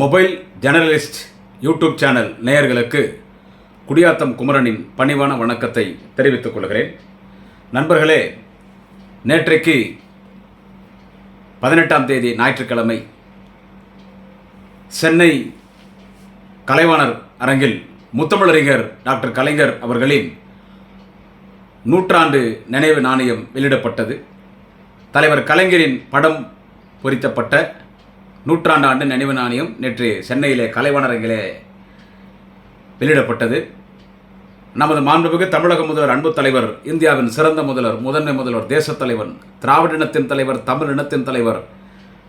Mobile journalist YouTube channel நேயர்களுக்கு குடியாத்தம் குமரனின் பணிவான வணக்கத்தை தெரிவித்துக் கொள்கிறேன். நண்பர்களே நேற்றைக்கு பதினெட்டாம் தேதி ஞாயிற்றுக்கிழமை சென்னை கலைவாணர் அரங்கில் முத்தமிழறிஞர் டாக்டர் கலைஞர் அவர்களின் நூற்றாண்டு நினைவு நாணயம் வெளியிடப்பட்டது. தலைவர் கலைஞரின் படம் பொறித்தப்பட்ட நூற்றாண்டு ஆண்டு நினைவு நாணயம் நேற்று சென்னையிலே கலைவனரங்கிலே வெளியிடப்பட்டது. நமது மாண்புமிகு தமிழக முதல்வர் அன்பு தலைவர் இந்தியாவின் சிறந்த முதல்வர் முதன்மை முதல்வர் தேசத் தலைவன் திராவிட இனத்தின் தலைவர் தமிழ் இனத்தின் தலைவர்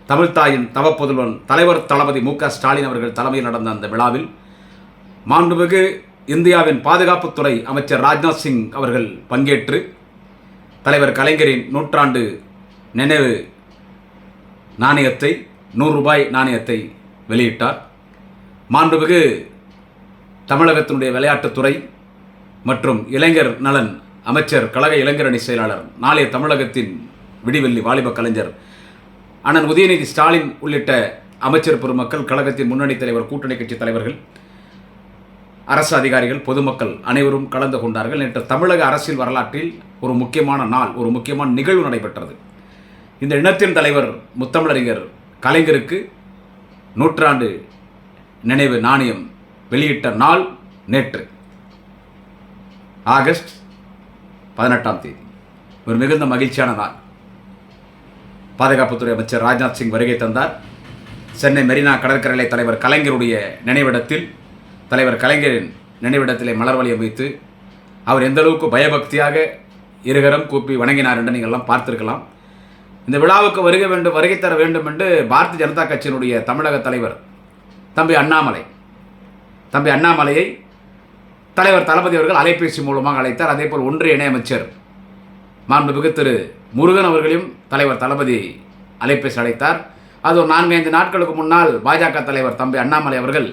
தமிழ்தாயின் தவப்புதல்வன் தலைவர் தளபதி மு க ஸ்டாலின் அவர்கள் தலைமையில் நடந்த அந்த விழாவில் மாண்புமிகு இந்தியாவின் பாதுகாப்புத்துறை அமைச்சர் ராஜ்நாத் சிங் அவர்கள் பங்கேற்று தலைவர் கலைஞரின் நூற்றாண்டு நினைவு நாணயத்தை நூறு ரூபாய் நாணயத்தை வெளியிட்டார். மாண்புமிகு தமிழகத்தினுடைய விளையாட்டுத்துறை மற்றும் இளைஞர் நலன் அமைச்சர் கழக இளைஞரணி செயலாளர் நாளைய தமிழகத்தின் விடிவெள்ளி வாலிப கலைஞர் அண்ணன் உதயநிதி ஸ்டாலின் உள்ளிட்ட அமைச்சர் பெருமக்கள் கழகத்தின் முன்னணி தலைவர் கூட்டணி கட்சி தலைவர்கள் அரசு அதிகாரிகள் பொதுமக்கள் அனைவரும் கலந்து கொண்டார்கள். நேற்று தமிழக அரசியல் வரலாற்றில் ஒரு முக்கியமான நாள் ஒரு முக்கியமான நிகழ்வு நடைபெற்றது. இந்த இனத்தின் தலைவர் முத்தமிழறிஞர் கலைஞருக்கு நூற்றாண்டு நினைவு நாணயம் வெளியிட்ட நாள் நேற்று ஆகஸ்ட் பதினெட்டாம் தேதி. ஒரு மிகுந்த மகிழ்ச்சியான நாள். பாதுகாப்புத்துறை அமைச்சர் ராஜ்நாத் சிங் வருகை தந்தார். சென்னை மெரினா கடற்கரை தலைவர் கலைஞருடைய நினைவிடத்தில் தலைவர் கலைஞரின் நினைவிடத்திலே மலர் வளையம் வைத்து அவர் எந்த அளவுக்கு பயபக்தியாக இருகரம் கூப்பி வணங்கினார் என்று நீங்கள் எல்லாம் பார்த்திருக்கலாம். இந்த விழாவுக்கு வருகை வேண்டும் வருகை தர வேண்டும் என்று பாரதிய ஜனதா கட்சியினுடைய தமிழக தலைவர் தம்பி அண்ணாமலை தம்பி அண்ணாமலையை தலைவர் தளபதி அவர்கள் அலைபேசி மூலமாக அழைத்தார். அதேபோல் ஒன்றிய இணையமைச்சர் மாண்புமிகு திரு முருகன் அவர்களையும் தலைவர் தளபதி அலைபேசி அழைத்தார். அது ஒரு நான்கு ஐந்து நாட்களுக்கு முன்னால் பாஜக தலைவர் தம்பி அண்ணாமலை அவர்கள்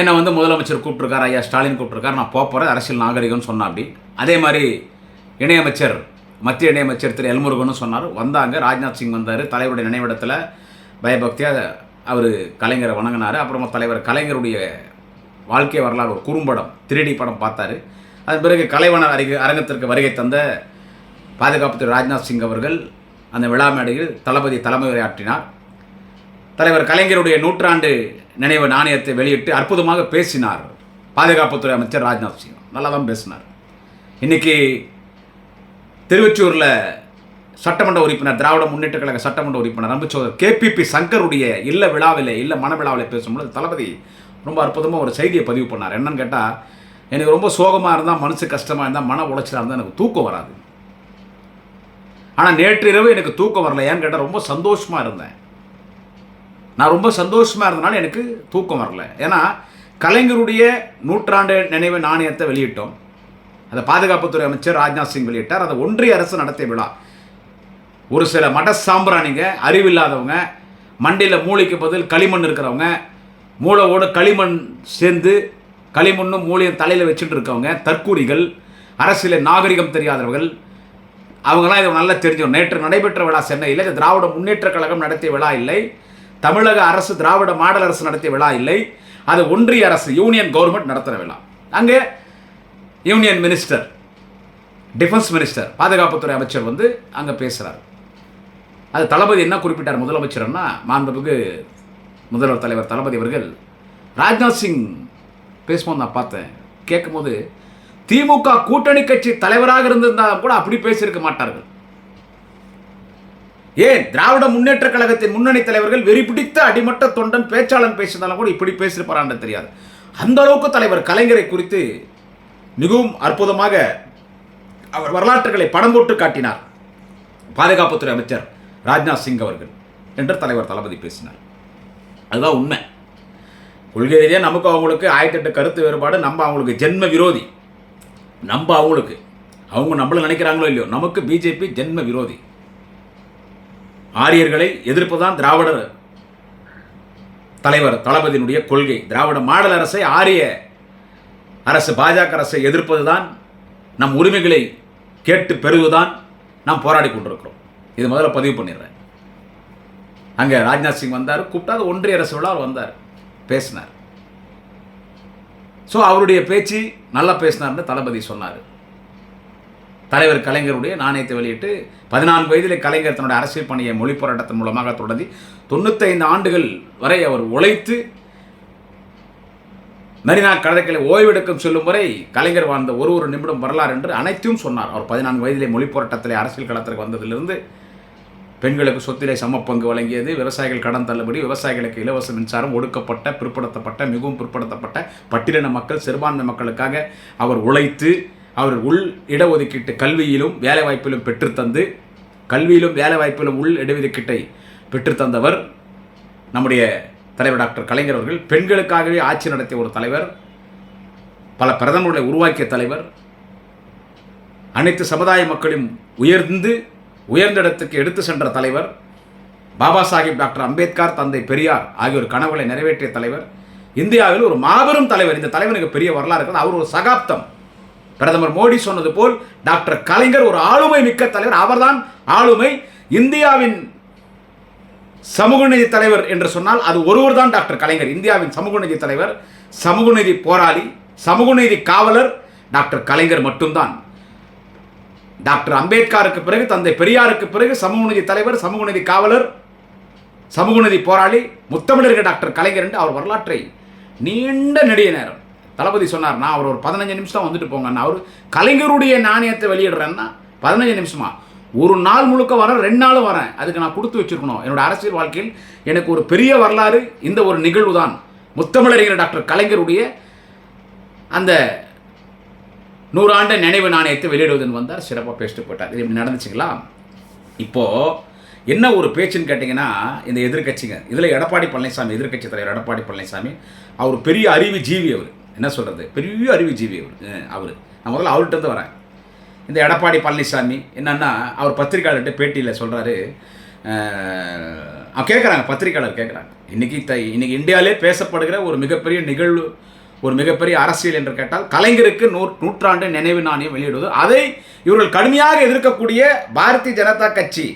என்னை வந்து முதலமைச்சர் கூப்பிட்ருக்கார் ஐயா ஸ்டாலின் கூப்பிட்ருக்கார் நான் போகிறேன் அரசியல் நாகரிகம்னு சொன்னா அப்படி. அதே மாதிரி இணையமைச்சர் மத்திய இணையமைச்சர் திரு எல்முருகனும் சொன்னார். வந்தாங்க ராஜ்நாத் சிங் வந்தார். தலைவருடைய நினைவிடத்தில் பயபக்தியாக அவர் கலைஞரை வணங்கினார். அப்புறமா தலைவர் கலைஞருடைய வாழ்க்கை வரலாறு ஒரு குறும்படம் திருடி படம் பார்த்தாரு. அதன் பிறகு கலைவனர் அறிக்கை அரங்கத்திற்கு வருகை தந்த பாதுகாப்புத்துறை ராஜ்நாத் சிங் அவர்கள் அந்த விழா மேடையில் தளபதி தலைமை உரையாற்றினார் தலைவர் கலைஞருடைய நூற்றாண்டு நினைவு நாணயத்தை வெளியிட்டு அற்புதமாக பேசினார் பாதுகாப்புத்துறை அமைச்சர் ராஜ்நாத் சிங். நல்லா தான் பேசினார். இன்றைக்கி திருவொற்றியூரில் சட்டமன்ற உறுப்பினர் திராவிட முன்னேற்ற கழக சட்டமன்ற உறுப்பினர் அம்புச்சோதர் கேபிபி சங்கருடைய இல்ல விழாவில் இல்ல மன விழாவில் பேசும்பொழுது தளபதி ரொம்ப அற்புதமாக ஒரு செய்தியை பதிவு பண்ணார். என்னன்னு கேட்டால் எனக்கு ரொம்ப சோகமாக இருந்தால் மனசு கஷ்டமாக இருந்தால் மன உளைச்சலாக இருந்தால் எனக்கு தூக்கம் வராது. ஆனால் நேற்று இரவு எனக்கு தூக்கம் வரல. ஏன்னு கேட்டால் ரொம்ப சந்தோஷமாக இருந்தேன். நான் ரொம்ப சந்தோஷமாக இருந்தனால எனக்கு தூக்கம் வரல. ஏன்னா கலைஞருடைய நூற்றாண்டு நினைவு நாணயத்தை வெளியிட்டோம். அதை பாதுகாப்புத்துறை அமைச்சர் ராஜ்நாத் சிங் வெளியிட்டார். அதை ஒன்றிய அரசு நடத்திய விழா. ஒரு சில மட சாம்பிராணிங்க அறிவில்லாதவங்க மண்டியில் மூளைக்கு பதில் களிமண் இருக்கிறவங்க மூளையோட களிமண் சேர்ந்து களிமண்ணும் மூளையும் தலையில் வச்சுட்டு இருக்கவங்க தற்கூரிகள் அரசியல் நாகரிகம் தெரியாதவர்கள் அவங்களாம் இதை நல்லா தெரிஞ்சோம் நேற்று நடைபெற்ற விழா சென்னையில் இது திராவிட முன்னேற்ற கழகம் நடத்திய விழா இல்லை. தமிழக அரசு திராவிட மாடல் அரசு நடத்திய விழா இல்லை. அது ஒன்றிய அரசு யூனியன் கவர்மெண்ட் நடத்துகிற விழா. அங்கே யூனியன் மினிஸ்டர் டிஃபென்ஸ் மினிஸ்டர் பாதுகாப்புத்துறை அமைச்சர் வந்து அங்கே பேசுகிறார் அது தளபதி என்ன குறிப்பிட்டார் முதலமைச்சர்னா மாண்புமிகு முதல்வர் தலைவர் தளபதி அவர்கள் ராஜ்நாத் சிங் பேசும்போது நான் பார்த்தேன். கேட்கும்போது திமுக கூட்டணி கட்சி தலைவராக இருந்திருந்தாலும் கூட அப்படி பேசியிருக்க மாட்டார்கள். ஏன்? திராவிட முன்னேற்ற கழகத்தின் முன்னணி தலைவர்கள் வெறி பிடித்த அடிமட்ட தொண்டன் பேச்சாளன் பேசியிருந்தாலும் கூட இப்படி பேசியிருப்பாரான்னு தெரியாது. அந்த அளவுக்கு தலைவர் கலைஞரை குறித்து மிகவும் அற்புதமாக அவர் வரலாற்றுகளை படம் போட்டு காட்டினார். பாதுகாப்புத்துறை அமைச்சர் ராஜ்நாத் சிங் அவர்கள் என்று தலைவர் தளபதி பேசினார். அதுதான் உண்மை. கொள்கை ரீதியாக நமக்கு அவங்களுக்கு ஆயிரத்தெட்டு கருத்து வேறுபாடு நம்ம அவங்களுக்கு ஜென்ம விரோதி. நம்ம அவங்களுக்கு. அவங்க நம்மளும் நினைக்கிறாங்களோ இல்லையோ நமக்கு பிஜேபி ஜென்ம விரோதி. ஆரியர்களை எதிர்ப்பு தான் திராவிடர் தலைவர் தளபதியினுடைய கொள்கை. திராவிட மாடல் அரசை ஆரிய அரசு பாஜக அரசை எதிர்ப்பது தான் நம் உரிமைகளை கேட்டு பெறுவதுதான் நாம் போராடி கொண்டிருக்கிறோம். இது முதல்ல பதிவு பண்ணிடுறேன். அங்கே ராஜ்நாத் சிங் வந்தார் கூப்பிட்டாது ஒன்றிய அரசு விழாவில் வந்தார் பேசினார். ஸோ அவருடைய பேச்சு நல்லா பேசினார்னு தளபதி சொன்னார். தலைவர் கலைஞருடைய நாணயத்தை வெளியிட்டு பதினான்கு வயதில் கலைஞர் தன்னுடைய அரசியல் பணியை மொழி போராட்டத்தின் மூலமாக தொடங்கி தொண்ணூத்தைந்து ஆண்டுகள் வரை அவர் உழைத்து மெரினா கடற்கரை ஓய்வெடுக்கும் செல்லும் வரை கலைஞர் வாழ்ந்த ஒரு ஒரு நிமிடம் வரலாறு என்று அனைத்தையும் சொன்னார். அவர் பதினான்கு வயதிலே மொழி போராட்டத்திலே அரசியல் களத்திற்கு வந்ததிலிருந்து பெண்களுக்கு சொத்திலே சம பங்கு வழங்கியது விவசாயிகள் கடன் தள்ளுபடி விவசாயிகளுக்கு இலவச மின்சாரம் ஒடுக்கப்பட்ட பிற்படுத்தப்பட்ட மிகவும் பிற்படுத்தப்பட்ட பட்டியலின மக்கள் சிறுபான்மை மக்களுக்காக அவர் உழைத்து அவர் உள் இடஒதுக்கீட்டு கல்வியிலும் வேலைவாய்ப்பிலும் பெற்றுத்தந்து கல்வியிலும் வேலைவாய்ப்பிலும் உள் இடஒதுக்கீட்டை பெற்றுத்தந்தவர் நம்முடைய தலைவர் டாக்டர் கலைஞர் அவர்கள் பெண்களுக்காகவே ஆட்சி நடத்திய ஒரு தலைவர் பல பிரதமர்களை உருவாக்கிய தலைவர் அனைத்து சமுதாய மக்களையும் உயர்ந்து உயர்ந்த இடத்துக்கு எடுத்து சென்ற தலைவர் பாபா சாஹிப் டாக்டர் அம்பேத்கர் தந்தை பெரியார் ஆகியோர் கனவுகளை நிறைவேற்றிய தலைவர். இந்தியாவில் ஒரு மாபெரும் தலைவர் இந்த தலைவனுக்கு பெரிய வரலாறு இருக்கிறது அவர் ஒரு சகாப்தம். பிரதமர் மோடி சொன்னது போல் டாக்டர் கலைஞர் ஒரு ஆளுமை மிக்க தலைவர். அவர்தான் ஆளுமை. இந்தியாவின் சமூக நீதி தலைவர் என்று சொன்னால் அது ஒருவர் தான் டாக்டர் கலைஞர். இந்தியாவின் சமூக நீதி தலைவர் சமூக நீதி போராளி சமூக நீதி காவலர் டாக்டர் கலைஞர் மட்டும்தான். டாக்டர் அம்பேத்கருக்கு பிறகு தந்தை பெரியாருக்கு பிறகு சமூக நீதி தலைவர் சமூக நீதி காவலர் சமூக நீதி போராளி முத்தமிழர்கள் டாக்டர் கலைஞர் என்று அவர் வரலாற்றை நீண்ட நெடிய நேரம். தளபதி சொன்னார் நான் அவர் ஒரு பதினஞ்சு நிமிஷம் வந்துட்டு போங்கண்ணா அவர் கலைஞருடைய நாணயத்தை வெளியிடுறேன்னா பதினஞ்சு நிமிஷமா? ஒரு நாள் முழுக்க வரேன் ரெண்டு நாளும் வரேன். அதுக்கு நான் கொடுத்து வச்சிருக்கணும். என்னோடய அரசியல் வாழ்க்கையில் எனக்கு ஒரு பெரிய வரலாறு இந்த ஒரு நிகழ்வு தான் முத்தமிழறிஞர் டாக்டர் கலைஞருடைய அந்த நூறாண்டு நினைவு நாணயத்தை வெளியிடுவதுன்னு வந்தார். சிறப்பாக பேசிட்டு போட்டார் இது இப்படி நடந்துச்சுங்களா? இப்போது என்ன ஒரு பேச்சுன்னு கேட்டிங்கன்னா இந்த எதிர்கட்சிங்க இதில் எடப்பாடி பழனிசாமி எதிர்க்கட்சி தலைவர் எடப்பாடி பழனிசாமி அவர் பெரிய அறிவு ஜீவி அவர். என்ன சொல்கிறது பெரிய அறிவு ஜீவி அவர். அவர். நான் முதல்ல அவர்கிட்ட வரேன். இந்த எடப்பாடி பழனிசாமி என்னன்னா அவர் பத்திரிகையாளர்கிட்ட பேட்டியில் சொல்கிறாரு கேட்குறாங்க பத்திரிக்கையாளர் கேட்குறாங்க இன்றைக்கி த இன்னைக்கு இந்தியாவிலே பேசப்படுகிற ஒரு மிகப்பெரிய நிகழ்வு ஒரு மிகப்பெரிய அரசியல் என்று கேட்டால் கலைஞருக்கு நூ நூற்றாண்டு நினைவு நாணயம் வெளியிடுவது. அதை இவர்கள் கடுமையாக எதிர்க்கக்கூடிய பாரதிய ஜனதா கட்சி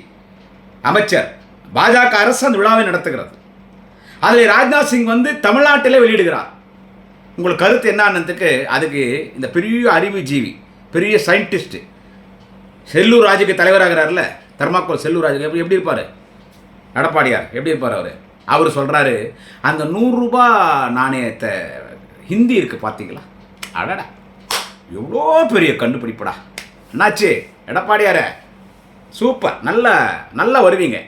அமைச்சர் பாஜக அரசு அந்த விழாவை நடத்துகிறது. அதில் ராஜ்நாத் சிங் வந்து தமிழ்நாட்டிலே வெளியிடுகிறார். உங்களுக்கு கருத்து என்னன்னதுக்கு அதுக்கு இந்த பெரிய அறிவுஜீவி பெரிய சயின்டிஸ்ட்டு செல்லூர் ராஜுக்கு தலைவராகிறார்ல தர்மாக்கோல் செல்லூர் ராஜுக்கு. எப்படி எப்படி இருப்பார்? எடப்பாடியார் எப்படி இருப்பார் அவர்? அவர் சொல்கிறாரு அந்த நூறுரூபா நாணயத்தை ஹிந்தி இருக்குது பார்த்தீங்களா அடடா எவ்வளோ பெரிய கண்டுபிடிப்படா. என்னாச்சு? எடப்பாடியார சூப்பர் நல்ல நல்லா வருவீங்க.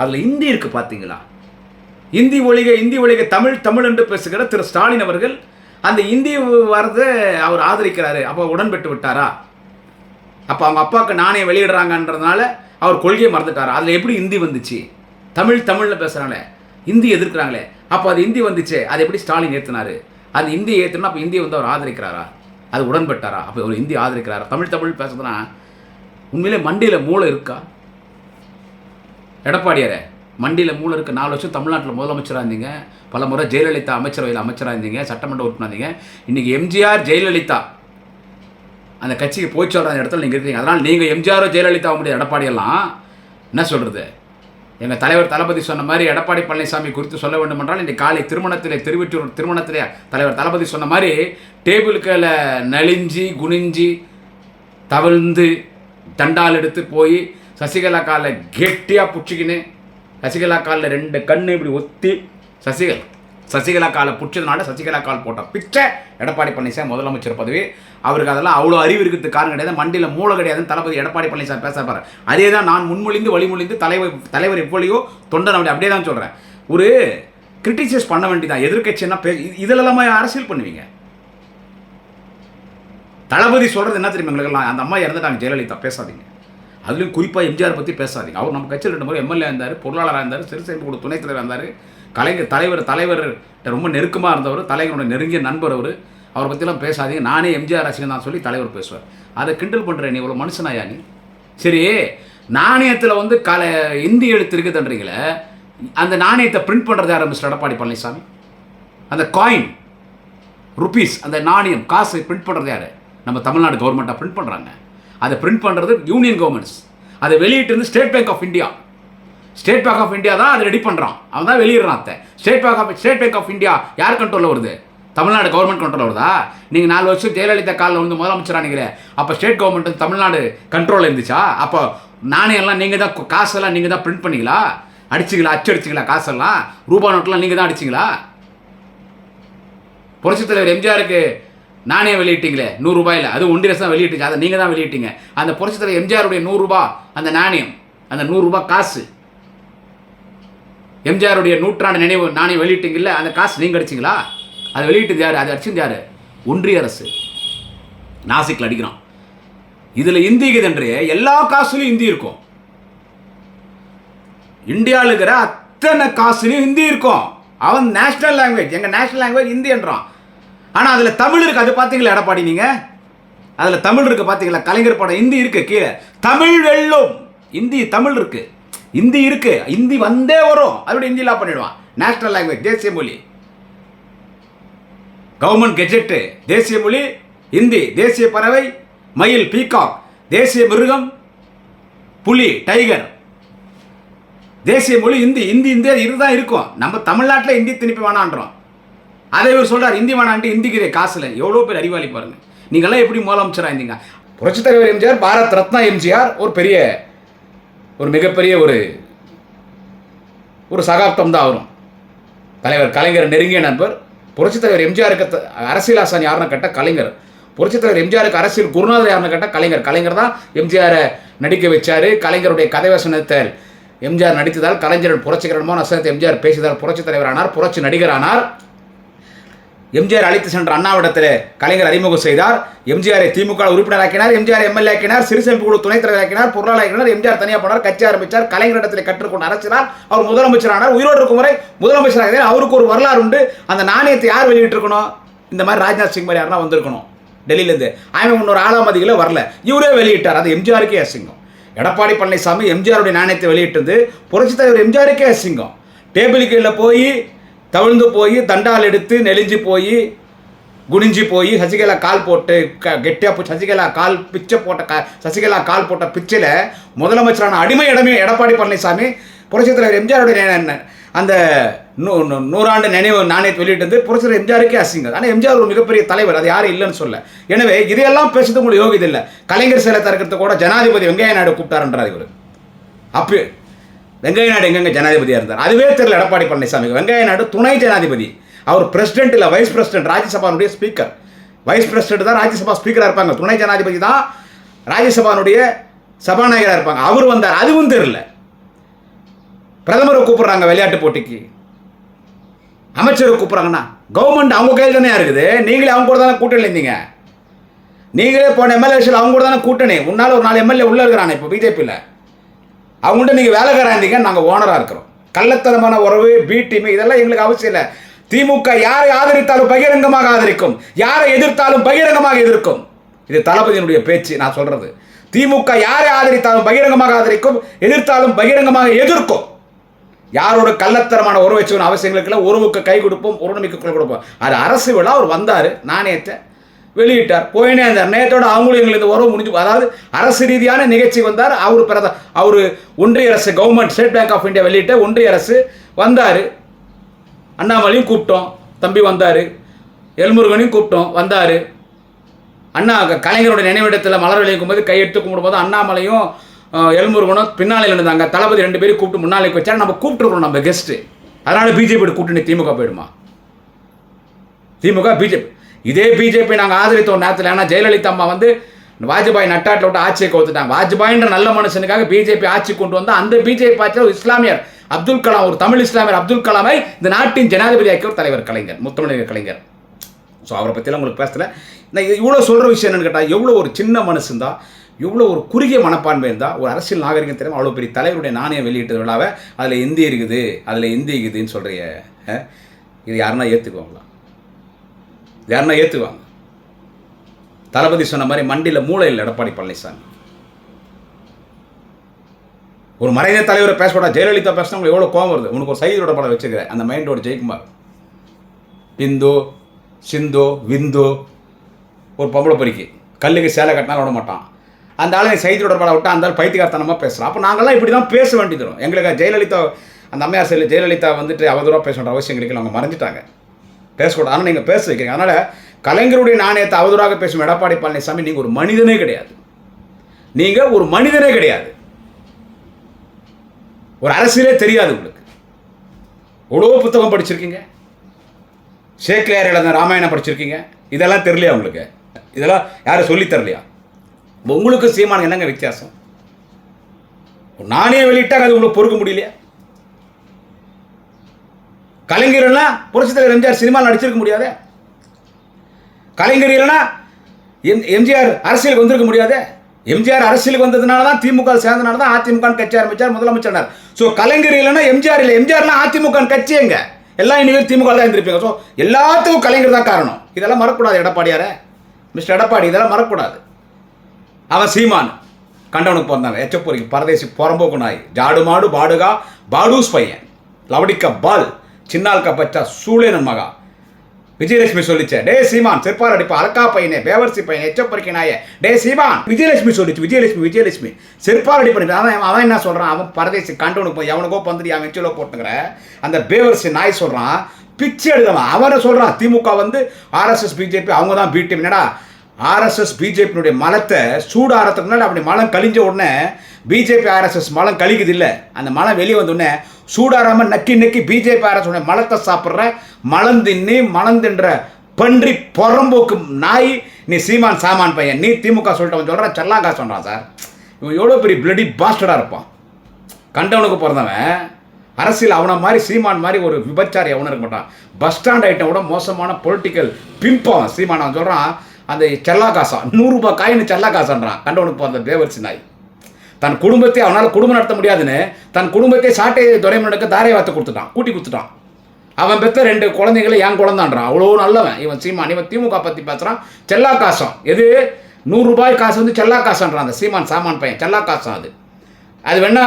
அதில் ஹிந்தி இருக்குது பார்த்தீங்களா இந்தி ஒழிக இந்தி ஒழிக தமிழ் தமிழ் என்று பேசுகிற திரு ஸ்டாலின் அவர்கள் அந்த இந்தி வரதை அவர் ஆதரிக்கிறாரு. அப்போ உடன்பட்டு விட்டாரா? அப்போ அவங்க அப்பாவுக்கு நாணயம் வெளியிடுறாங்கன்றதுனால அவர் கொள்கையை மறந்துட்டாரா? அதில் எப்படி இந்தி வந்துச்சு? தமிழ் தமிழில் பேசுகிறாங்களே இந்தி எதிர்க்கிறாங்களே. அப்போ அது இந்தி வந்துச்சு. அது எப்படி ஸ்டாலின் ஏற்றுனாரு அது இந்தியை ஏற்றினா அப்போ இந்தியை வந்து அவர் ஆதரிக்கிறாரா? அது உடன்பட்டாரா? அப்போ ஒரு ஹிந்தி ஆதரிக்கிறாரா? தமிழ் தமிழ் பேசுறதுனா உண்மையிலே மண்டியில் மூளை இருக்கா? எடப்பாடியாரே. மண்டியில் மூளை இருக்க நாலு வருஷம் தமிழ்நாட்டில் முதலமைச்சராக இருந்தீங்க பல முறை ஜெயலலிதா அமைச்சரவையில் அமைச்சராக இருந்தீங்க சட்டமன்ற உறுப்பினர் இருந்தீங்க இன்றைக்கி எம்ஜிஆர் ஜெயலலிதா அந்த கட்சிக்கு போய் சொல்கிற அந்த இடத்துல நீங்கள் இருக்கீங்க. அதனால் நீங்கள் எம்ஜிஆரோ ஜெயலலிதா முடியாது எடப்பாடியெல்லாம் என்ன சொல்கிறது எங்கள் தலைவர் தளபதி சொன்ன மாதிரி எடப்பாடி பழனிசாமி குறித்து சொல்ல வேண்டும் என்றால் இன்றைக்கு காலை திருமணத்திலே திருவெற்றூர் திருமணத்திலே தலைவர் தளபதி சொன்ன மாதிரி டேபிளுக்கில் நலிஞ்சி குனிஞ்சி தவிழ்ந்து தண்டால் எடுத்து போய் சசிகலா காலை கெட்டியாக பிடிச்சிக்கின்னு சசிகலா காலில் ரெண்டு கண்ணு இப்படி ஒத்தி சசிகலா சசிகலா காலை பிடிச்சதுனால சசிகலா கால் போட்டோம் பிச்சை எடப்பாடி பழனிசாமி முதலமைச்சர் பதவி. அவருக்கு அதெல்லாம் அவ்வளோ அறிவு இருக்கிறதுக்கு காரணம் கிடையாது. மண்டியில் மூளை கிடையாதுன்னு தளபதி எடப்பாடி பழனிசாமி பேச பாரு அதே தான் நான் முன்மொழிந்து வழிமொழிந்து தலைவர் தலைவர் எப்பொழியோ தொண்டன் அப்படி அப்படியே தான் சொல்கிறேன் ஒரு கிரிட்டிசைஸ் பண்ண வேண்டியதான் எதிர்க்கட்சின்னா பே இதிலெல்லாமே அரசியல் பண்ணுவீங்க? தளபதி சொல்கிறது என்ன தெரியுமா எங்களுக்கெல்லாம் அந்த அம்மா இறந்துட்டாங்க. ஜெயலலிதா பேசாதீங்க. அதுலேயும் குறிப்பாக எம்ஜிஆர் பற்றி பேசாதீங்க. அவர் நம்ம கட்சியில் ரெண்டு முறை எம்எல்ஏ இருந்தார் பொருளாளராக இருந்தார் சிறுசேமிப்பு கூட துணைத் தலைவராக இருந்தார். கலைஞர் தலைவர் தலைவர் ரொம்ப நெருக்கமாக இருந்தவர் தலைவரோட நெருங்கிய நண்பர் அவர். அவரை பற்றிலாம் பேசாதீங்க. நானே எம்ஜிஆர் ரசிகன் தான் சொல்லி தலைவர் பேசுவார். அதை கிண்டல் பண்ணுற நீ இவ்வளோ மனுஷனாயா நீ? சரி நாணயத்தில் வந்து கல இந்தி எழுத்து இருக்குதுன்றீங்களே அந்த நாணயத்தை பிரிண்ட் பண்ணுறது யார் மிஸ்டர் எடப்பாடி பழனிசாமி? அந்த காயின் ருபீஸ் அந்த நாணயம் காசு பிரிண்ட் பண்ணுறது யார்? நம்ம தமிழ்நாடு கவர்மெண்ட்டாக பிரிண்ட் பண்ணுறாங்க அதை பிரிண்ட் பண்ணுறது யூனியன் கவர்மெண்ட்ஸ் அதை வெளியிட்டிருந்து State Bank of India State Bank of India தான் அதை ரெடி பண்ணுறான் அவன் தான் வெளியிடுறான் அத்தை. State Bank of State Bank of India யார் கண்ட்ரோலில் வருது? தமிழ்நாடு கவர்மெண்ட் கண்ட்ரோல் வருதா? நீங்கள் நாலு வருஷம் ஜெயலலிதா காலில் வந்து முதலமைச்சரானீங்களே. அப்போ ஸ்டேட் கவர்மெண்ட் வந்து தமிழ்நாடு கண்ட்ரோலில் இருந்துச்சா? அப்போ நாணயம்லாம் நீங்கள் தான் காசெல்லாம் நீங்கள் தான் பிரிண்ட் பண்ணீங்களா? அடிச்சிங்களா? அச்சு அடிச்சிங்களா காசெல்லாம்? ரூபா நோட்டெலாம் நீங்கள் தான் அடிச்சிங்களா? புரட்சித் தலைவர் எம்ஜிஆருக்கு நாணயம் வெளியிட்டீங்களே நூறு ரூபாயில. அது ஒன்றிய தான் வெளியிட்டீங்க அதை நீங்கள் தான் வெளியிட்டீங்க. அந்த புரட்சித் தலைவர் எம்ஜிஆருடைய நூறுரூபா அந்த நாணயம் அந்த நூறுரூபா காசு. எம்ஜிஆருடைய நூற்றாண்டு நினைவு நாணயம் வெளியிட்டீங்கல்ல அந்த காசு நீங்கள் அடிச்சிங்களா? அதை வெளியிட்டது யார்? அது அடிச்சது யார்? ஒன்றிய அரசு. நாசிக்கில் அடிக்கிறான். இதில் இந்தி இருக்குதுன்று எல்லா காசுலையும் இந்தி இருக்கும். இந்தியாவில் இருக்கிற அத்தனை காசுலையும் ஹிந்தி இருக்கும். அவன் நேஷ்னல் லாங்குவேஜ் எங்கள் நேஷ்னல் லாங்குவேஜ் ஹிந்தின்றான் ஆனால் அதில் தமிழ் இருக்குது அது பார்த்தீங்களா எடப்பாடி நீங்கள் அதில் தமிழ் இருக்குது பார்த்தீங்களா கலைஞர் படம் இந்தி இருக்கு கீழே. தமிழ் வெல்லும். இந்தி தமிழ் இருக்கு. ஹிந்தி இருக்கு. ஹிந்தி வந்தே வரும். அதோட ஹிந்திலாம் பண்ணிடுவான். நேஷனல் லாங்குவேஜ் தேசிய மொழி. கவர்மெண்ட் கெஜெட்டு தேசிய மொழி ஹிந்தி தேசிய பறவை மயில் பீகாக் தேசிய மிருகம் புலி டைகர் தேசிய மொழி ஹிந்தி ஹிந்தி இந்தியா இதுதான் இருக்கும். நம்ம தமிழ்நாட்டில் ஹிந்தி திருப்பி வேணான்றோம். அதை இவர் சொல்கிறார் இந்தி வேணான்ட்டு இந்திக்கிறே காசில். எவ்வளோ பேர் அறிவாளி பாருங்க. நீங்கள்லாம் எப்படி முதலமைச்சராக இருந்தீங்க? புரட்சித் தலைவர் எம்ஜிஆர் பாரத் ரத்னா எம்ஜிஆர் ஒரு பெரிய ஒரு மிகப்பெரிய ஒரு ஒரு சகாப்தம் தான் வரும் தலைவர் கலைஞர் நெருங்கிய நண்பர். புரட்சித் தலைவர் எம்ஜிஆருக்கு த- அரசியல் ஆசான் யாருன்னு கேட்டால் கலைஞர். புரட்சித் தலைவர் எம்ஜிஆருக்கு அரசியல் குருநாதர் யாருன்னு கேட்டால் கலைஞர். கலைஞர் தான் எம்ஜிஆரை நடிக்க வச்சார். கலைஞருடைய கதை வசனத்தை எம்ஜிஆர் நடித்ததால் கலைஞர் புரட்சிகரமான வசனத்தை எம்ஜிஆர் பேசியதால் புரட்சித் தலைவர் ஆனார். புரட்சி நடிகர் ஆனார் எம்ஜிஆர் அழைத்து சென்ற அண்ணாவிடத்தில் கலைஞர் அறிமுகம் செய்தார். எம்ஜிஆரை திமுக உறுப்பினராக்கினார் எம்ஜிஆர் எம்எல்ஏ ஆக்கினார் சிறுசேமிப்பு குழு துணைத் தலைவர் ஆக்கினார் பொருளாளர் எம்ஜிஆர் தனியாக போனார் கட்சி ஆரம்பித்தார் கலைஞரிடத்தில் கற்றுக்கொண்டு அரசினார் அவர் முதலமைச்சரானார் உயிரோடு இருக்கும் முறை முதலமைச்சராக அவருக்கு ஒரு வரலாறு உண்டு. அந்த நாணயத்தை யார் வெளியிட்டிருக்கணும்? இந்த மாதிரி ராஜ்நாத் சிங் மாதிரி யாருன்னா வந்திருக்கணும். டெல்லியிலேருந்து அவன் இன்னொரு ஆளாம் அதிகளை வரல. இவரே வெளியிட்டார். அது எம்ஜிஆருக்கே அசிங்கம். எடப்பாடி பழனிசாமி எம்ஜிஆருடைய நாணயத்தை வெளியிட்டது. புரட்சித் தலைவர் எம்ஜிஆருக்கே அசிங்கம். டேபிள் கீழே போய் தவிழ்ந்து போய் தண்டால் எடுத்து நெளிஞ்சு போய் குனிஞ்சு போய் சசிகலா கால் போட்டு க கெட்டியாக சசிகலா கால் பிச்சை போட்ட கா சசிகலா கால் போட்ட பிச்சில் முதலமைச்சரான அடிமை இடமே எடப்பாடி பழனிசாமி புரட்சி தலைவர் எம்ஜிஆருடைய அந்த நூ நூ- நூறாண்டு நினைவு நாணயத்தை வெளியிட்டது புரட்சி எம்ஜிஆருக்கே அசிங்கம். ஆனால் எம்ஜிஆர் ஒரு மிகப்பெரிய தலைவர் அது யாரும் இல்லைன்னு சொல்ல எனவே இதையெல்லாம் பேசுறது உங்களுக்கு யோகியது இல்லை. கலைஞர் சிலை திறக்கிறது கூட ஜனாதிபதி வெங்கையா நாயுடு கூப்பிட்டாருன்றார் இவர். அப்போ வெங்கைய நாயுடு எங்கெங்க ஜனாதிபதியாக இருந்தார்? அதுவே தெரியல எடப்பாடி பழனிசாமி வெங்கைய நாயுடு துணை ஜனாதிபதி. அவர் பிரசிடென்ட் இல்லை வைஸ் பிரசிடென்ட் ராஜ்யசபானுடைய ஸ்பீக்கர் வைஸ் பிரசிடென்ட் தான் ராஜ்யசபா ஸ்பீக்கராக இருப்பாங்க. துணை ஜனாதிபதி தான் ராஜ்யசபானுடைய சபாநாயகராக இருப்பாங்க. அவர் வந்தார். அதுவும் தெரியல. பிரதமரை கூப்பிட்றாங்க விளையாட்டு போட்டிக்கு. அமைச்சரை கூப்பிட்றாங்கன்னா கவர்மெண்ட் அவங்க கையில் தானே இருக்குது. நீங்களே அவங்க கூட தானே கூட்டணி இருந்தீங்க. நீங்களே போன எம்எல்ஏஸில் அவங்க கூட தானே கூட்டணி. முன்னால் ஒரு நாலு எம்எல்ஏ உள்ளே இருக்கிறாங்க இப்போ பிஜேபியில் அவங்கள்ட்ட நீங்கள் வேலைக்காரருந்தீங்க நாங்கள் ஓனராக இருக்கிறோம். கள்ளத்தனமான உறவு பி டீம் இதெல்லாம் எங்களுக்கு அவசியம் இல்லை. திமுக யாரை ஆதரித்தாலும் பகிரங்கமாக ஆதரிக்கும். யாரை எதிர்த்தாலும் பகிரங்கமாக எதிர்க்கும். இது தளபதியினுடைய பேச்சு நான் சொல்றது. திமுக யாரை ஆதரித்தாலும் பகிரங்கமாக ஆதரிக்கும் எதிர்த்தாலும் பகிரங்கமாக எதிர்க்கும். யாரோட கள்ளத்தரமான உறவு வச்சுக்கணும் அவசியங்களுக்கு உறவுக்கு கை கொடுப்போம் உறவுமிக்கு குரல் கொடுப்போம். அது அரசு விழா அவர் வந்தார் நாணயத்தை. வெளியிட்டார். போயினே இருந்தார். நேற்றோட அவங்களும் எங்களுக்கு உறவு முடிஞ்சு அதாவது அரசு ரீதியான நிகழ்ச்சி வந்தார். அவர் பிரத அவர் ஒன்றிய அரசு government State Bank of India வெளியிட்ட ஒன்றிய அரசு வந்தார். அண்ணாமலையும் கூப்பிட்டோம். தம்பி வந்தார். எல்முருகனையும் கூப்பிட்டோம். வந்தார். அண்ணா க- கலைஞரோட நினைவிடத்தில் மலர் விளைவிக்கும் போது கையெடுத்து கும்பிடும்போது அண்ணாமலையும் எல்முருகனும் பின்னாலே இருந்தாங்க. தளபதி ரெண்டு பேரும் கூப்பிட்டு முன்னாலே வச்சா நம்ம கூப்பிட்டுருக்கோம் நம்ம கெஸ்ட்டு அதனால் பிஜேபி கூட்டணி திமுக போயிடுமா? திமுக பிஜேபி இதே பிஜேபி நாங்கள் ஆதரித்தோம் நேரத்தில். ஏன்னா ஜெயலலிதா அம்மா வந்து வாஜ்பாய் நட்டாட்டில் விட்டு ஆட்சியை கவுத்துட்டாங்க வாஜ்பாயின்ற நல்ல மனுஷனுக்காக பிஜேபி ஆட்சி கொண்டு வந்தால் அந்த பிஜேபி ஆட்சியில் ஒரு இஸ்லாமியர் அப்துல் கலாம் ஒரு தமிழ் இஸ்லாமியர் அப்துல் கலாமை இந்த நாட்டின் ஜனாதிபதியாக்கிய ஒரு தலைவர் கலைஞர் முத்தமிழர் கலைஞர். ஸோ அவரை பற்றிலாம் உங்களுக்கு பேசல. நான் இவ்வளோ சொல்கிற விஷயம் என்னன்னு கேட்டால் எவ்வளோ ஒரு சின்ன மனுஷன் தான் எவ்வளோ ஒரு குறுகிய மனப்பான்மை இருந்தால் ஒரு அரசியல் நாகரிகம் தெரியும் அவ்வளோ பெரிய தலைவருடைய நாணயம் வெளியிட்ட விழாவை அதில் இந்தி இருக்குது அதில் இந்தி இருக்குதுன்னு சொல்கிறிய இது யாருன்னா ஏற்றுக்குவாங்களா யாருன்னா ஏற்றுவாங்க தளபதி சொன்ன மாதிரி மண்டியில் மூளையில் எடப்பாடி பழனிசாமி. ஒரு மறைந்த தலைவரை பேசக்கூடாது ஜெயலலிதா பேசினா உங்களுக்கு எவ்வளோ கோவம் வருது? உனக்கு ஒரு சைதோட படம் வச்சுக்கிறேன் அந்த மைண்டோட ஜெயக்குமார் பிந்து சிந்து விந்து ஒரு பொம்பளை பொறிக்கு. கல்லுக்கு சேலை கட்டினாலும் விட மாட்டான். அந்த ஆளு சைதோட படம் விட்டால் அந்த ஆள் பைத்தியகார்த்தனமாக பேசுகிறோம் அப்போ நாங்கள்லாம் இப்படி தான் பேச வேண்டியது வரும். எங்களுக்கு ஜெயலலிதா அந்த அம்மையார் செல்லு ஜெயலலிதா வந்துட்டு அவதூறாக பேச வேண்டிய அவசியம் கிடைக்கல. அவங்க மறைஞ்சிட்டாங்க. பேசக்கூடாது. ஆனால் நீங்கள் பேச வைக்கிறீங்க. அதனால் கலைஞருடைய நாணயத்தை அவதூறாக பேசும் எடப்பாடி பழனிசாமி நீங்கள் ஒரு மனிதனே கிடையாது. நீங்கள் ஒரு மனிதனே கிடையாது. ஒரு அரசியலே தெரியாது உங்களுக்கு. எவ்வளோ புத்தகம் படிச்சிருக்கீங்க. சேக்கிலியார் எழுந்த ராமாயணம் படிச்சிருக்கீங்க. இதெல்லாம் தெரியலையா உங்களுக்கு? இதெல்லாம் யாரும் சொல்லித் தரலையா? உங்களுக்கு சீமான் என்னங்க வித்தியாசம்? நானே வெளியிட்டாங்க அது உங்களுக்கு பொறுக்க முடியலையா? கலைஞர் இல்லைனா புரட்சித் தலைவர் எம்ஜிஆர் சினிமாவில் நடிச்சிருக்க முடியாதே. கலைஞர் இல்லைன்னா எம் எம்ஜிஆர் அரசியலுக்கு வந்திருக்க முடியாதே. எம்ஜிஆர் அரசியலுக்கு வந்ததுனால தான் திமுக சேர்ந்தனால தான் அதிமுக கட்சி ஆரம்பித்தார் முதலமைச்சர் ஸோ கலைஞர் இல்லைன்னா எம்ஜிஆர் இல்லை. எம்ஜிஆர்லாம் அதிமுக கட்சி எங்க? எல்லாம் இனிமேல் திமுக தான் இருந்திருப்பீங்க. ஸோ எல்லாத்துக்கும் கலைஞர் தான் காரணம். இதெல்லாம் மறக்கக்கூடாது எடப்பாடியார. மிஸ்டர் எடப்பாடி இதெல்லாம் மறக்கக்கூடாது. அவன் சீமான். கண்டவனுக்கு பிறந்தாங்க எச்சப்பூரிக்கு பரதேசி புறம்போக்கு நாய். ஜாடு மாடு பாடுகா பாடூஸ் பையன். லவடிக்க பால். சின்னால் பச்சா சூழேனன் மகா. விஜயலட்சுமி சொல்லிச்சே டே சீமான் செருப்பால் அடிப்பா அலக்கா பையனே பேவர்சி பையன் எச்சப்பறிக்க நாயே டே சீமான் விஜயலட்சுமி சொல்லிச்சு விஜயலட்சுமி விஜயலட்சுமி செருப்பால் அடிப்பா அவன் அவன் என்ன சொல்கிறான் அவன் பரதேசி கண்டவனுக்கு போய் எவனுக்கோ பந்துடி அவன் எச்சிலோ போட்டுங்கிற. அந்த பேவர்சி நாய் சொல்கிறான் பிச்சை எடுத்தவன் அவனை சொல்கிறான் திமுக வந்து ஆர்எஸ்எஸ் பிஜேபி அவங்க தான் பிடிஎம் என்னடா ஆர்எஸ்எஸ் பிஜேபியினுடைய மலத்தை சூடாகிறதுக்கு முன்னாடி அப்படி மலம் கழிஞ்ச உடனே பிஜேபி ஆர்எஸ்எஸ் மலம் கழிக்குது இல்லை அந்த மலம் வெளியே வந்தோடனே சூடாராமல் சூடாராம நக்கி நக்கி பிஜேபி ஆர்எஸ் மலத்தை சாப்பிட்ற மலம் தின்னி மலம் தின்ற பன்றி புறம்போக்கு நாய் நீ சீமான் சாமான் பையன் நீ திமுக சொல்லிட்டு சொல்கிறான் செல்லாங்கா சொல்கிறான் சார். இவன் எவ்வளோ பெரிய பிளடி பாஸ்டடாக இருப்பான். கண்டவனுக்கு பிறந்தவன் அரசியல் அவனை மாதிரி சீமான் மாதிரி ஒரு விபச்சாரி அவனும் இருக்க மாட்டான். பஸ் ஸ்டாண்ட் ஐட்டம் விட மோசமான பொலிட்டிக்கல் பிம்பம் சீமான் அவன் சொல்கிறான் அந்த செல்லா காசா நூறுரூபா காயின்னு செல்லா காசான்றான் கண்டவனுக்கு அந்த தேவர்சி நாய் தன் குடும்பத்தை அவனால் குடும்பம் நடத்த முடியாதுன்னு தன் குடும்பத்தை சாட்டை துறைமுனுக்கு தாரை வார்த்தை கொடுத்துட்டான் கூட்டி கொடுத்துட்டான். அவன் பெற்ற ரெண்டு குழந்தைங்களை என் குழந்தான்றான் அவ்வளோ நல்லவன். இவன் சீமான் இவன் திமுக பற்றி பேசுகிறான் செல்லா காசம். எது? நூறுரூபாய் காசு வந்து செல்லா காசான்றான் அந்த சீமான் சாமான் பையன். செல்லா காசம் அது. அது வேணா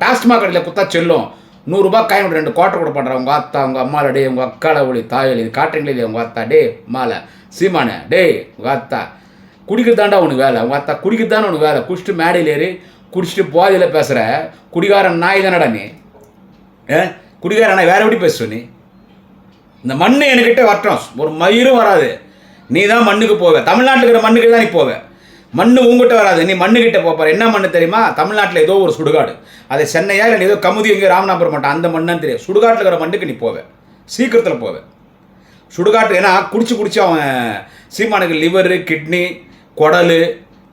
டாஸ்மாக் கடையில் குத்தா செல்லும். நூறுரூபா காயின் ரெண்டு கோட்டை கூட பண்ணுறான் உங்கள் அத்தா உங்கள் அம்மால டே உங்கள் அக்காளை ஒளி தாயொலி இது காட்டுறீங்களே உங்கள் அத்தா? டே மாலை. சீமானே டேய் உங்கள் அத்தா குடிக்கிறதாண்டா உனக்கு வேலை? உங்கள் அத்தா குடிக்கிறதானே உனக்கு வேலை? குடிச்சிட்டு மேடையில் ஏறி குடிச்சிட்டு போதையில் பேசுகிற குடிகாரன் நாய் தானடா நீ? ஏ குடிகாரனா வேற எப்படி பேசுவ நீ? இந்த மண்ணு என்கிட்ட வரட்டும் ஒரு மயிரும் வராது. நீ தான் மண்ணுக்கு போவ. தமிழ்நாட்டில் இருக்கிற மண்ணுக்கு தான் நீ போவ. மண் உங்ககிட்ட வராது. நீ மண்ணுக்கிட்ட போப்பார் என்ன மண்ணு தெரியுமா? தமிழ்நாட்டில் ஏதோ ஒரு சுடுகாடு. அது சென்னையா இல்லை ஏதோ கமுதி எங்கே ராமநாதபுரம் மாட்டேன் அந்த மண்ணுன்னு தெரியும். சுடுகாட்டில் இருக்கிற மண்ணுக்கு நீ போவ. சீக்கிரத்தில் போவேன் சுடுகாட்டு ஏன்னா குடிச்சு குடிச்சு அவன் சீமானுக்கு லிவரு கிட்னி குடல்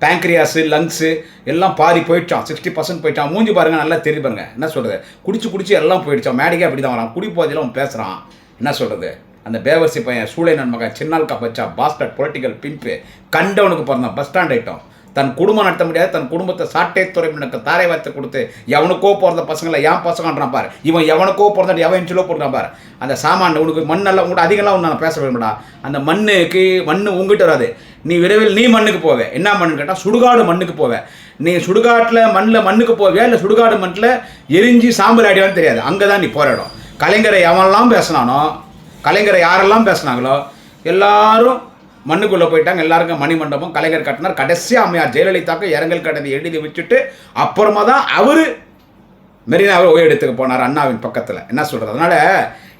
பேங்க்ரியாஸு லங்ஸு எல்லாம் பாதி போயிடுச்சான் சிக்ஸ்டி பர்சன்ட் போயிட்டான் மூஞ்சி பாருங்கள் நல்லா தெரிய பாருங்க. என்ன சொல்கிறது குடிச்சு குடிச்சு எல்லாம் போயிடுச்சான் மேடிக்கே அப்படி தான் வரான். குடி போதில் அவன் பேசுகிறான் என்ன சொல்கிறது அந்த பேவர்சி பையன் சூளை நன்மகன் சின்னால் கப்பச்சா பாஸ்டர் பொலிட்டிக்கல் பிம்பு கண்டவனுக்கு பிறந்தான். பஸ் ஸ்டாண்ட் ஐட்டம் தன் குடும்பம் நடத்த முடியாது தன் குடும்பத்தை சாட்டை துறைமுனுக்கு தாரை வார்த்தை கொடுத்து எவனுக்கோ பிறந்த பசங்களை ஏன் பசங்கன்றான் பாரு. இவன் எவனுக்கோ பிறந்த எவன் இன்ச்சிலோ போடுறான் பாரு. அந்த சாமான் உனக்கு மண்ணெல்லாம் உங்கள்கிட்ட அதிகம்லாம் ஒன்று நான் பேச வேண்டாம் அந்த மண்ணுக்கு மண்ணு உங்ககிட்ட வராது. நீ விரைவில் நீ மண்ணுக்கு போவே. என்ன மண்ணுன்னு கேட்டால் சுடுகாடு மண்ணுக்கு போவே. நீ சுடுகாட்டில் மண்ணில் மண்ணுக்கு போவே இல்லை சுடுகாடு மண்ணில் எரிஞ்சு சாம்பல் அடிவான்னு தெரியாது. அங்கே தான் நீ போராடும் கலைஞரை எவன்லாம் பேசினானோ கலைஞரை யாரெல்லாம் பேசுனாங்களோ எல்லாரும் மண்ணுக்குள்ளே போயிட்டாங்க. எல்லாருக்கும் மணிமண்டபம் கலைஞர் கட்டினார். கடைசியாக அம்மையார் ஜெயலலிதாக்கு இரங்கல் கடனை எழுதி வச்சுட்டு அப்புறமா தான் அவர் மெரினாவை ஓய்வெடுத்துக்க போனார் அண்ணாவின் பக்கத்தில். என்ன சொல்கிறது அதனால்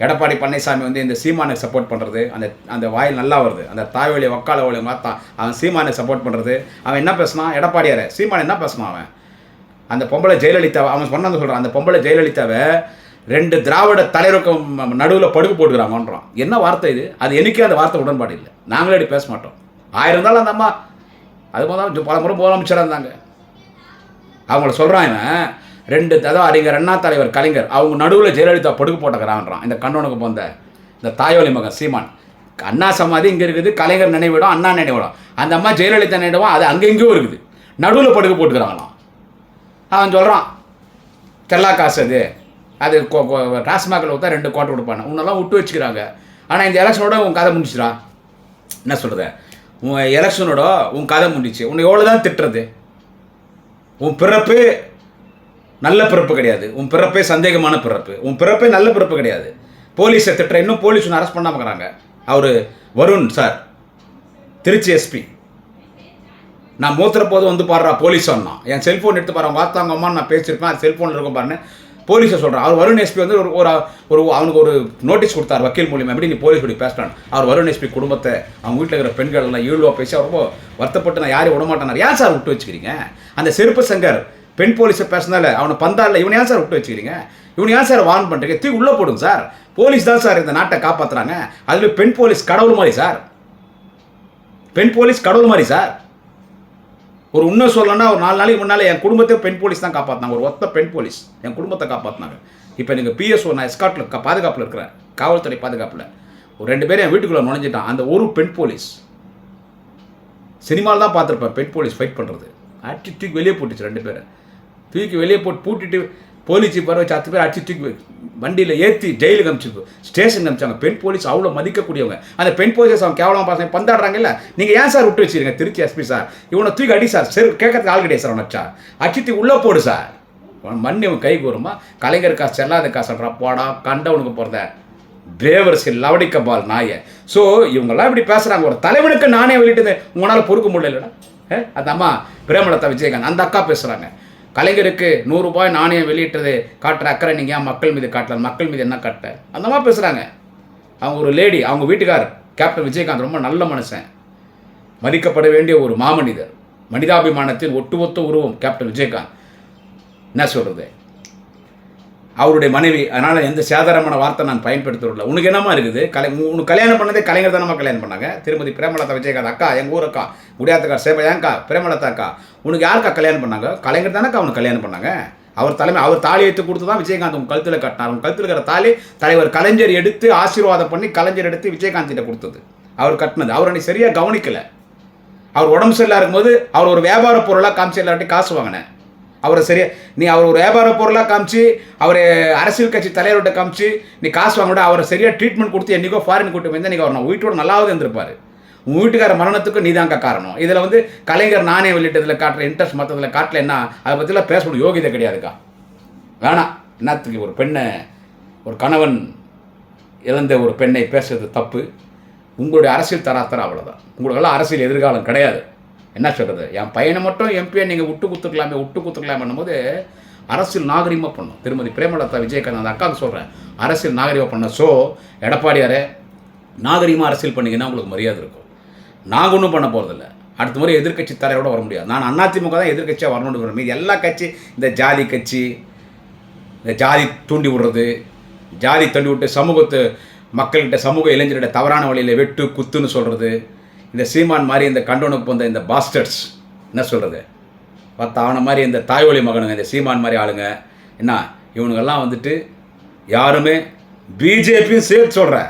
எடப்பாடி பழனிசாமி வந்து இந்த சீமானுக்கு சப்போர்ட் பண்ணுறது அந்த அந்த வாயில் நல்லா வருது. அந்த தாய்வழி வக்கால வழி மாத்தா அவன் சீமானுக்கு சப்போர்ட் பண்ணுறது அவன் என்ன பேசினான் எடப்பாடியார் சீமான் என்ன பேசுனான் அவன்? அந்த பொம்பளை ஜெயலலிதாவை அவன் சொன்னது சொல்கிறான் அந்த பொம்பளை ஜெயலலிதாவை ரெண்டு திராவிட தலைவருக்கும் நடுவில் படுக்கு போட்டுக்கிறாங்கன்றான். என்ன வார்த்தை இது? அது எனக்கே அந்த வார்த்தை உடன்பாடு இல்லை. நாங்களே அப்படி பேச மாட்டோம். ஆயிரம் இருந்தாலும் அந்த அம்மா அது முதல் பல முறை முதலமைச்சராக இருந்தாங்க. அவங்கள சொல்கிறான் இவன் ரெண்டு அதாவது அறிஞர் அண்ணா தலைவர் கலைஞர் அவங்க நடுவில் ஜெயலலிதா படுகு போட்டுக்கிறான்றான். இந்த கண்ணனுக்கு போந்த இந்த தாயோலி மகன் சீமான். அண்ணா சமாதி இங்கே இருக்குது கலைஞர் நினைவிடம் அண்ணா நினைவிடம். அந்த அம்மா ஜெயலலிதா நினைவிடம் அது அங்கெங்கேயும் இருக்குது. நடுவில் படுக்க போட்டுக்கிறாங்களாம். அவன் சொல்கிறான் செல்லா காசு அது. அது டாஸ்மாகில் ஊற்றா ரெண்டு கோட்டை கொடுப்பாங்க உன்னெல்லாம் விட்டு வச்சுக்கிறாங்க. ஆனால் இந்த எலெக்ஷனோட உன் கதை முடிச்சுடா என்ன சொல்கிறது உன் எலெக்ஷனோட உன் கதை முடிச்சு உன்னை எவ்வளோ தான் திட்டுறது? உன் பிறப்பு நல்ல பிறப்பு கிடையாது. உன் பிறப்பே சந்தேகமான பிறப்பு. உன் பிறப்பே நல்ல பிறப்பு கிடையாது. போலீஸை திட்டுற இன்னும் போலீஸ் ஒன்று அரெஸ்ட் பண்ணாம இருக்கிறாங்க. அவர் வருண் சார். திருச்சி எஸ்பி நான் மூத்துற போது வந்து பாடுறா போலீஸ் சொன்னான் என் செல்ஃபோன் எடுத்து பாரு. அவங்க அம்மா நான் பேசியிருப்பேன். அது செல்ஃபோனில் இருக்கும் பாருன்னு. போலீஸை சொல்கிறேன் அவர் வருண் எஸ்பி வந்து ஒரு ஒரு ஒரு அவனுக்கு ஒரு நோட்டீஸ் கொடுத்தார் வக்கீல் மூலியமா. எப்படி நீ போலீஸ் இப்படி பேசுகிறான் அவர் வருண் எஸ்பி குடும்பத்தை அவங்க வீட்டில் இருக்கிற பெண்கள் எல்லாம் ஈழ்வா பேசி அவர் ரொம்ப வருத்தப்பட்டு நான் யாரையும் விடமாட்டேனார் ஏன் சார் விட்டு வச்சுக்கிறீங்க? அந்த செருப்பு சங்கர் பெண் போலீஸை பேசினால அவனை பந்தாரில் இவனை ஏன் சார் விட்டு வச்சுக்கிறீங்க? இவனை ஏன் சார் வார்ன் பண்ணுறீங்க தூக்கி உள்ளே போடுங்க சார். போலீஸ் தான் சார் இந்த நாட்டை காப்பாற்றுறாங்க அதில் பெண் போலீஸ் கடவுள் மாதிரி சார். பெண் போலீஸ் கடவுள் மாதிரி சார். ஒரு உண்மை சொல்லணும்னா ஒரு நாலு நாளைக்கு முன்னால் என் குடும்பத்தையும் பெண் போலீஸ் தான் காப்பாற்றினாங்க ஒரு ஒத்த பெண் போலீஸ். என் குடும்பத்தை காப்பாற்றினாங்க இப்போ நீங்கள் பிஎஸ்ஓ நான் எஸ்காட்டில் பாதுகாப்பில் இருக்கிறேன். காவல்துறை பாதுகாப்பில். ஒரு ரெண்டு பேரும் என் வீட்டுக்குள்ளே நுழைஞ்சிட்டான். அந்த ஒரு பெண் போலீஸ். சினிமாவில் தான் பார்த்துருப்பேன். பெண் போலீஸ் ஃபைட் பண்ணுறது ஆட்டி தூக்கி வெளியே போட்டுச்சு ரெண்டு பேரை. தூக்கி வெளியே போட்டு பூட்டிட்டு போலீஸ் வர வச்சு அத்து பேர் அடிச்சு தூக்கி வண்டியில் ஏற்றி ஜெயிலுக்கு அமிச்சு ஸ்டேஷன் அமிச்சாங்க பெண் போலீஸ் அவ்வளோ மதிக்கக்கூடியவங்க. அந்த பெண் போலீஸ் அவங்க கேவலமாக பாசங்க பந்தாடுறாங்கல்ல? நீங்கள் ஏன் சார் விட்டு வச்சிருங்க திருச்சி எஸ்பி சார். இவனை தூக்கி அடி சார். சரி கேட்கறதுக்கு ஆள் கிடையாது சார் அவனச்சா அடிச்சு உள்ளே போடு சார். மண் இவன் கை கூறுமா கலைஞர் காசு செல்லாத காசுன்றா போடா கண்டவனுக்கு போகிறத பேவர்ஸ் லவடிக்க பால் நாயை. ஸோ இவங்கெல்லாம் இப்படி பேசுகிறாங்க ஒரு தலைவனுக்கு நானே வெளியிட்டது. உங்களால் பொறுக்க முடியலடா அந்த அம்மா பிரேமலதா விஜயகாந்த் அந்த அக்கா பேசுகிறாங்க கலைஞருக்கு நூறுரூபாய் நாணயம் வெளியிட்டது காட்டுற அக்கறை நீங்கள் ஏன் மக்கள் மீது காட்டலாம் மக்கள் மீது என்ன காட்ட? அந்த மாதிரி பேசுகிறாங்க அவங்க ஒரு லேடி அவங்க வீட்டுக்கார் கேப்டன் விஜயகாந்த் ரொம்ப நல்ல மனுஷன். மதிக்கப்பட வேண்டிய ஒரு மாமனிதர். மனிதாபிமானத்தின் ஒட்டுமொத்த உருவம் கேப்டன் விஜயகாந்த். என்ன சொல்கிறது அவருடைய மனைவி அதனால் எந்த சேதாரமான வார்த்தை நான் பயன்படுத்துறதில்ல. உனக்கு என்னமா இருக்குது? கலை உனக்கு கல்யாணம் பண்ணதே கலைஞர் தானம்மா கல்யாணம் பண்ணாங்க? திருமதி பிரேமலதா விஜயகாந்த் அக்கா எங்கள் ஊர் அக்கா குடியாத்தக்கா சேவையாங்கக்கா பிரேமலதா அக்கா. உனக்கு யாருக்கா கல்யாணம் பண்ணாங்க? கலைஞர் தானக்கா அவனுக்கு கல்யாணம் பண்ணாங்க? அவர் தலைமை அவர் தாலி எடுத்து கொடுத்து தான் விஜயகாந்த் உங்கள் கழுத்தில் கட்டினார். உங்கள் கழுத்தில் இருக்கிற தாலி தலைவர் கலைஞர் எடுத்து ஆசீர்வாதம் பண்ணி கலைஞர் எடுத்து விஜயகாந்திட்ட கொடுத்தது. அவர் கட்டினது. அவர் அன்னைக்கு சரியாக கவனிக்கலை. அவர் உடம்பு சரியில்லா இருக்கும்போது அவர் ஒரு வியாபார பொருளாக காமிச்சு எல்லார்ட்டையும் காசு வாங்கினேன். அவரை சரியா நீ அவர் ஒரு வியாபார பொருளாக காமிச்சு அவர் அரசியல் கட்சி தலைவர்கிட்ட காமிச்சு நீ காசு வாங்க அவரை சரியாக ட்ரீட்மெண்ட் கொடுத்து என்றைக்கோ ஃபாரின் கூட்டு வந்து நீங்கள் அவர் நான் வீட்டோட நல்லாவது இருந்திருப்பார். உங்கள் வீட்டுக்கார மரணத்துக்கு நீ தாங்க காரணம். இதில் வந்து கலைஞர் நானே வெளியிட்டதில் காட்டுற இன்ட்ரெஸ்ட் மற்றதில் காட்டல என்ன? அதை பற்றிலாம் பேசணும் யோகிதை கிடையாதுக்கா. வேணாம் என்னத்துக்கு ஒரு பெண்ணை ஒரு கணவன் இழந்த ஒரு பெண்ணை பேசுறது தப்பு. உங்களுடைய அரசியல் தராத்தரம் அவ்வளோதான் உங்களுக்கெல்லாம் அரசியல் எதிர்காலம் கிடையாது. என்ன சொல்கிறது என் பையனை மட்டும் எம்பியை நீங்கள் விட்டு குத்துக்கலாமே விட்டு குத்துக்கலாமே போது அரசியல் நாகரிகமாக பண்ணும். திருமதி பிரேமலதா விஜயகாந்த் அந்த அக்காவுக்கு சொல்கிறேன் அரசியல் நாகரிகமாக பண்ண ஸோ எடப்பாடியாரே நாகரிகமாக அரசியல் பண்ணிங்கன்னா உங்களுக்கு மரியாதை இருக்கும். நாங்கள் ஒன்றும் பண்ண போகிறதில்ல அடுத்த முறை எதிர்க்கட்சி தலைவரோட வர முடியாது. நான் அதிமுக தான் எதிர்க்கட்சியாக வரணும்னு விரும்புகிறேன் இது எல்லா கட்சி இந்த ஜாதி கட்சி இந்த ஜாதி தூண்டி விடுறது ஜாதி தூண்டி விட்டு சமூகத்து மக்கள்கிட்ட சமூக இளைஞர்கிட்ட தவறான வழியில் வெட்டு குத்துன்னு சொல்கிறது இந்த சீமான் மாதிரி இந்த கண்டோனுக்கு வந்த இந்த பாஸ்டர்ஸ் என்ன சொல்கிறது பார்த்தா அவனை மாதிரி இந்த தாய்வழி மகனுங்க இந்த சீமான் மாதிரி ஆளுங்க. என்ன? இவனுங்கெல்லாம் வந்துட்டு யாருமே பிஜேபியும் சேர்த்து சொல்கிறேன்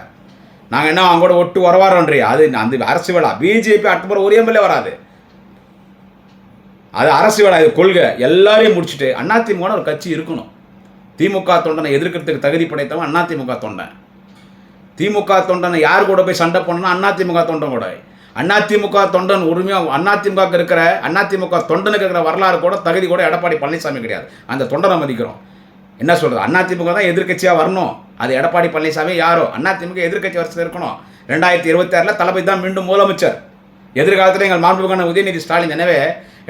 நாங்கள் என்ன அவங்க கூட ஒட்டு வரவாரோன்றி அது அந்த அரசு வேளா பிஜேபி அட்டுப்புறம் ஒரே ஒரு எம்எல்ஏ வராது. அது அரசு வேலை இது கொள்கை. எல்லாரையும் முடிச்சுட்டு அதிமுக ஒரு கட்சி இருக்கணும். திமுக தொண்டனை எதிர்க்கிறதுக்கு தகுதி படைத்தவன் அதிமுக தொண்டன். திமுக தொண்டனை யார் கூட போய் சண்டை பண்ணணும் அதிமுக தொண்டன் கூட. அதிமுக தொண்டன் உரிமையாக அதிமுக இருக்கிற அதிமுக தொண்டனுக்கு இருக்கிற வரலாறு கூட தகுதி கூட எடப்பாடி பழனிசாமி கிடையாது. அந்த தொண்டனை மதிக்கிறோம். என்ன சொல்கிறது அதிமுக தான் எதிர்க்கட்சியாக வரணும். அது எடப்பாடி பழனிசாமி யாரோ? அதிமுக எதிர்க்கட்சி வருஷத்தில் இருக்கணும். ரெண்டாயிரத்தி இருபத்தி ஆறில் தளபதி தான் மீண்டும் முதலமைச்சர். எதிர்காலத்தில் எங்கள் மாண்புமிகான உதயநிதி ஸ்டாலின் எனவே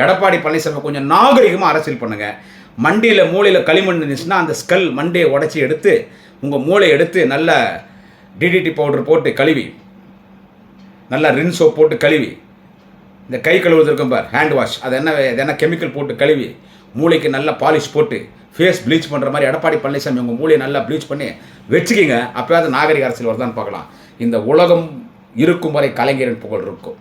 எடப்பாடி பழனிசாமி கொஞ்சம் நாகரிகமாக அரசியல் பண்ணுங்கள் மண்டியில் மூளையில் களிமண் இருந்துச்சுன்னா அந்த ஸ்கல் மண்டியை உடச்சி எடுத்து உங்கள் மூளை எடுத்து நல்ல டிடிடி பவுடர் போட்டு கழுவி. நல்லா ரின் சோப் போட்டு கழுவி. இந்த கை கழுவுறது இருக்கும் பார் ஹேண்ட் வாஷ் அது என்ன அது என்ன கெமிக்கல் போட்டு கழுவி மூளைக்கு நல்லா பாலிஷ் போட்டு ஃபேஸ் ப்ளீச் பண்ணுற மாதிரி எடப்பாடி பழனிசாமி உங்கள் மூளையை நல்லா ப்ளீச் பண்ணி வச்சுக்கிங்க. அப்போயாவது நாகரிக அரசியல் வருதான்னு பார்க்கலாம். இந்த உலகம் இருக்கும் வரை கலைஞரின் புகழ் இருக்கும்.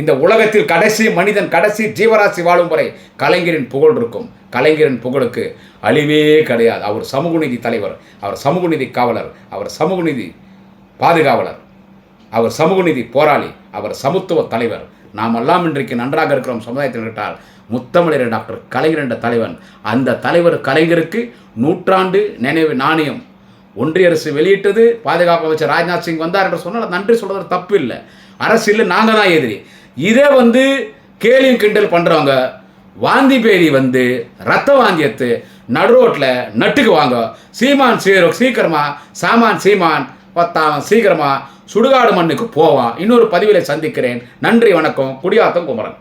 இந்த உலகத்தில் கடைசி மனிதன் கடைசி ஜீவராசி வாழும் வரை கலைஞரின் புகழ் இருக்கும். கலைஞரின் புகழுக்கு அழிவே கிடையாது. அவர் சமூக நீதி தலைவர் அவர் சமூக நீதி காவலர் அவர் சமூக நீதி பாதுகாவலர். அவர் சமூக நீதி போராளி அவர் சமத்துவ தலைவர். நாமெல்லாம் இன்றைக்கு நன்றாக இருக்கிறோம் சமுதாயத்தில் கேட்டால் முத்தமிழர் டாக்டர் கலைஞர் என்ற தலைவன். அந்த தலைவர் கலைஞருக்கு நூற்றாண்டு நினைவு நாணயம். ஒன்றிய அரசு வெளியிட்டது பாதுகாப்பு அமைச்சர் ராஜ்நாத் சிங் வந்தார் என்று சொன்னால் நன்றி சொல்கிறது தப்பு இல்லை. அரசியலில் நாங்கள் தான் எதிரி. இதே வந்து கேலியும் கிண்டல் பண்ணுறவங்க வாந்தி பேதி வந்து ரத்த வாந்தியத்து நடுரோட்டில் நட்டுக்கு வாங்க. சீமான் சீரோ சீக்கிரமா சாமான் சீமான் பத்தாம் சீக்கிரமா சுடுகாடு மண்ணுக்கு போவான். இன்னொரு பதிவிலை சந்திக்கிறேன். நன்றி வணக்கம். குடியாத்தம் குமரன்.